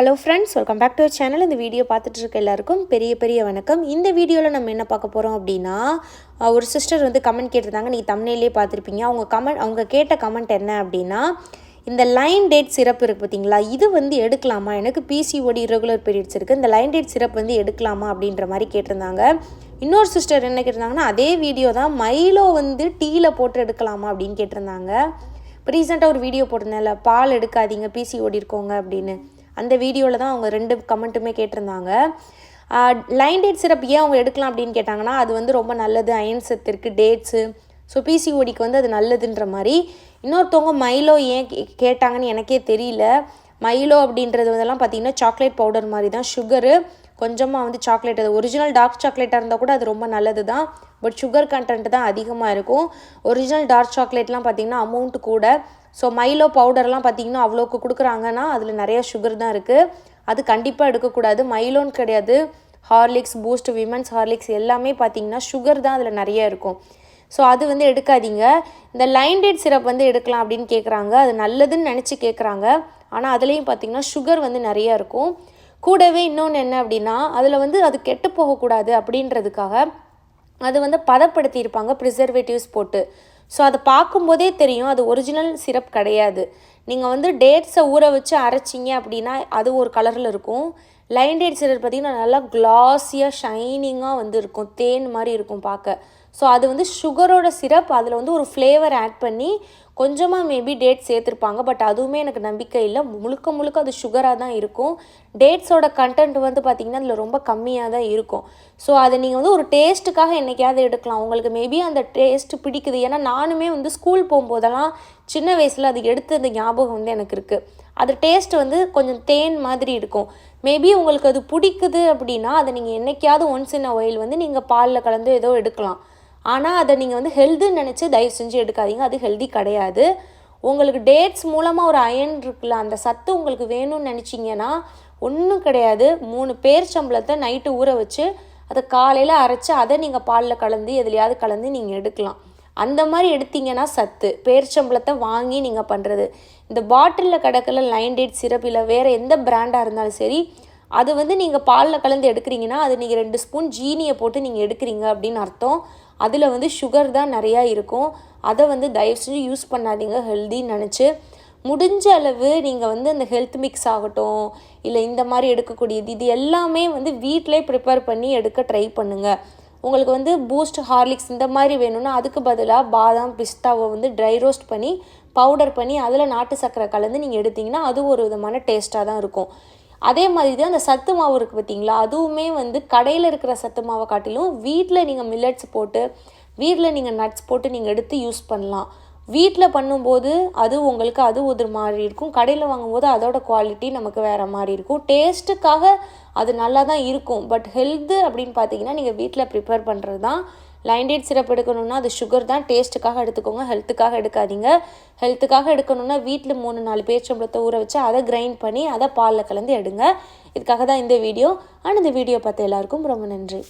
Hello friends welcome back to channel இந்த video பார்த்துட்டு இருக்க எல்லாருக்கும் பெரிய பெரிய வணக்கம். இந்த வீடியோவில் நம்ம என்ன பார்க்க போகிறோம் அப்படின்னா ஒரு சிஸ்டர் வந்து கமெண்ட் கேட்டிருந்தாங்க நீங்கள் தமிழ்லேயே பார்த்துருப்பீங்க. அவங்க கமெண்ட் அவங்க கேட்ட கமெண்ட் என்ன அப்படின்னா இந்த லைன் டேட் சிரப் இருக்குது பார்த்தீங்களா இது வந்து எடுக்கலாமா? எனக்கு பிசிஓடி ரெகுலர் பீரியட்ஸ் இருக்குது இந்த லைன் டேட் சிரப் வந்து எடுக்கலாமா? அப்படின்ற மாதிரி கேட்டிருந்தாங்க. இன்னொரு சிஸ்டர் என்ன கேட்டிருந்தாங்கன்னா அதே வீடியோ தான் மைலோ வந்து டீயில் போட்டு எடுக்கலாமா? அப்படின்னு கேட்டிருந்தாங்க. இப்போ ரீசெண்டாக ஒரு வீடியோ போட்டிருந்தேன்ல பால் எடுக்காதீங்க பிசிஓடி இருக்கோங்க அப்படின்னு. அந்த வீடியோவில் தான் அவங்க ரெண்டு கமெண்ட்டுமே கேட்டிருந்தாங்க. லைன் டேட் சிரப் ஏன் அவங்க எடுக்கலாம் அப்படின்னு கேட்டாங்கன்னா அது வந்து ரொம்ப நல்லது. அயன் சத்து இருக்குது டேட்ஸு ஸோ பிசிஓடிக்கு வந்து அது நல்லதுன்ற மாதிரி. இன்னொருத்தவங்க மைலோ ஏன் கே- கேட்டாங்கன்னு எனக்கே தெரியல. மைலோ அப்படின்றது இதெல்லாம் பார்த்திங்கன்னா சாக்லேட் பவுடர் மாதிரி தான். சுகரு கொஞ்சமாக வந்து சாக்லேட் அது ஒரிஜினல் டார்க் சாக்லேட்டாக இருந்தால் கூட அது ரொம்ப நல்லது தான். பட் சுகர் கண்டென்ட் தான் அதிகமாக இருக்கும். ஒரிஜினல் டார்க் சாக்லேட்லாம் பார்த்திங்கன்னா அமௌண்ட் கூட ஸோ மைலோ பவுடர்லாம் பார்த்தீங்கன்னா அவ்வளோக்கு கொடுக்குறாங்கன்னா அதில் நிறைய சுகர் தான் இருக்குது அது கண்டிப்பாக எடுக்கக்கூடாது. மைலோன்னு கிடையாது. ஹார்லிக்ஸ் பூஸ்ட் விமன்ஸ் ஹார்லிக்ஸ் எல்லாமே பார்த்தீங்கன்னா சுகர் தான் அதில் நிறைய இருக்கும். ஸோ அது வந்து எடுக்காதீங்க. இந்த லைன் டேட் சிரப் வந்து எடுக்கலாம் அப்படின்னு கேட்குறாங்க அது நல்லதுன்னு நினச்சி கேட்குறாங்க ஆனால் அதுலேயும் பார்த்தீங்கன்னா சுகர் வந்து நிறையா இருக்கும். கூடவே இன்னொன்று என்ன அப்படின்னா அதில் வந்து அது கெட்டு போகக்கூடாது அப்படின்றதுக்காக அது வந்து பதப்படுத்தியிருப்பாங்க. ப்ரிசர்வேட்டிவ்ஸ் போட்டு. ஸோ அதை பார்க்கும்போதே தெரியும். அது ஒரிஜினல் சிரப் கிடையாது. நீங்கள் வந்து டேட்ஸை ஊற வச்சு அரைச்சிங்க அப்படின்னா அது ஒரு கலரில் இருக்கும். லைன் டேட் சிலர் பார்த்திங்கன்னா நல்லா கிளாஸியாக ஷைனிங்காக வந்து இருக்கும். தேன் மாதிரி இருக்கும் பார்க்க. ஸோ அது வந்து சுகரோட சிரப் அதில் வந்து ஒரு ஃப்ளேவர் ஆட் பண்ணி கொஞ்சமாக மேபி டேட் சேர்த்துருப்பாங்க. பட் அதுவுமே எனக்கு நம்பிக்கை இல்லை. முழுக்க முழுக்க அது சுகராக தான் இருக்கும். டேட்ஸோட கண்டென்ட் வந்து பார்த்திங்கன்னா அதில் ரொம்ப கம்மியாக தான் இருக்கும். ஸோ அதை நீங்கள் வந்து ஒரு டேஸ்ட்டுக்காக என்னைக்காவது எடுக்கலாம். உங்களுக்கு மேபி அந்த டேஸ்ட்டு பிடிக்குது. ஏன்னா நானுமே வந்து ஸ்கூல் போகும்போதெல்லாம் சின்ன வயசில் அது எடுத்த அந்த ஞாபகம் வந்து எனக்கு இருக்குது அது டேஸ்ட் வந்து கொஞ்சம் தேன் மாதிரி இருக்கும். மேபி உங்களுக்கு அது பிடிக்குது அப்படின்னா அதை நீங்கள் என்னைக்காவது ஒன்ஸ் இன் அ ஒயில் வந்து நீங்கள் பாலில் கலந்து ஏதோ எடுக்கலாம். ஆனால் அதை நீங்கள் வந்து ஹெல்த்துன்னு நினச்சி தயவு செஞ்சு எடுக்காதீங்க. அது ஹெல்தி கிடையாது. உங்களுக்கு டேட்ஸ் மூலமாக ஒரு அயன் இருக்குல்ல அந்த சத்து உங்களுக்கு வேணும்னு நினச்சிங்கன்னா ஒன்றும் கிடையாது. மூணு பேர் சம்பளத்தை நைட்டு ஊற வச்சு அதை காலையில் அரைச்சி அதை நீங்கள் பாலில் கலந்து எதுலையாவது கலந்து நீங்கள் எடுக்கலாம். அந்த மாதிரி எடுத்தீங்கன்னா சத்து. பேர்ச்சம்பளத்தை வாங்கி நீங்கள் பண்ணுறது இந்த பாட்டிலில் கிடக்கல லைன் டேட் சிரப் இல்லை வேறு எந்த பிராண்டாக இருந்தாலும் சரி அது வந்து நீங்கள் பாலில் கலந்து எடுக்கிறீங்கன்னா அது நீங்கள் ரெண்டு ஸ்பூன் ஜீனியை போட்டு நீங்கள் எடுக்கிறீங்க அப்படின்னு அர்த்தம். அதில் வந்து சுகர் தான் நிறையா இருக்கும். அதை வந்து தயவு செஞ்சு யூஸ் பண்ணாதீங்க ஹெல்தின்னு நினச்சி. முடிஞ்ச அளவு நீங்கள் வந்து அந்த ஹெல்த் மிக்ஸ் ஆகட்டும் இல்லை இந்த மாதிரி எடுக்கக்கூடியது இது எல்லாமே வந்து வீட்டிலே ப்ரிப்பேர் பண்ணி எடுக்க ட்ரை பண்ணுங்கள் உங்களுக்கு வந்து பூஸ்ட் ஹார்லிக்ஸ் இந்த மாதிரி வேணும்னா அதுக்கு பதிலாக பாதாம் பிஸ்தாவை வந்து ட்ரை ரோஸ்ட் பண்ணி பவுடர் பண்ணி அதில் நாட்டு சர்க்கரை கலந்து நீங்கள் எடுத்தீங்கன்னா அது ஒரு விதமான டேஸ்ட்டாக தான் இருக்கும். அதே மாதிரி தான் அந்த சத்து மாவு இருக்குது பார்த்தீங்களா அதுவுமே வந்து கடையில் இருக்கிற சத்து மாவை காட்டிலும் வீட்டில் நீங்கள் மில்லட்ஸ் போட்டு வீட்டில் நீங்கள் நட்ஸ் போட்டு நீங்கள் எடுத்து யூஸ் பண்ணலாம். வீட்டில் பண்ணும்போது அது உங்களுக்கு அது ஒரு மாதிரி இருக்கும். கடையில் வாங்கும்போது அதோட குவாலிட்டி நமக்கு வேறு மாதிரி இருக்கும். டேஸ்ட்டுக்காக அது நல்லா தான் இருக்கும். பட் ஹெல்த்து அப்படின்னு பார்த்தீங்கன்னா நீங்கள் வீட்டில் ப்ரிப்பேர் பண்ணுறது தான் லைன் டேட் சிரப் எடுக்கணும்னா அது சுகர் தான். டேஸ்ட்டுக்காக எடுத்துக்கோங்க. ஹெல்த்துக்காக எடுக்காதீங்க. ஹெல்த்துக்காக எடுக்கணும்னா வீட்டில் மூணு நாலு பேச்சம்பளத்தை ஊற வச்சு அதை கிரைண்ட் பண்ணி அதை பாலில் கலந்து எடுங்க. இதுக்காக தான் இந்த வீடியோ அண்ட் இந்த வீடியோ பார்த்த எல்லாருக்கும் ரொம்ப நன்றி.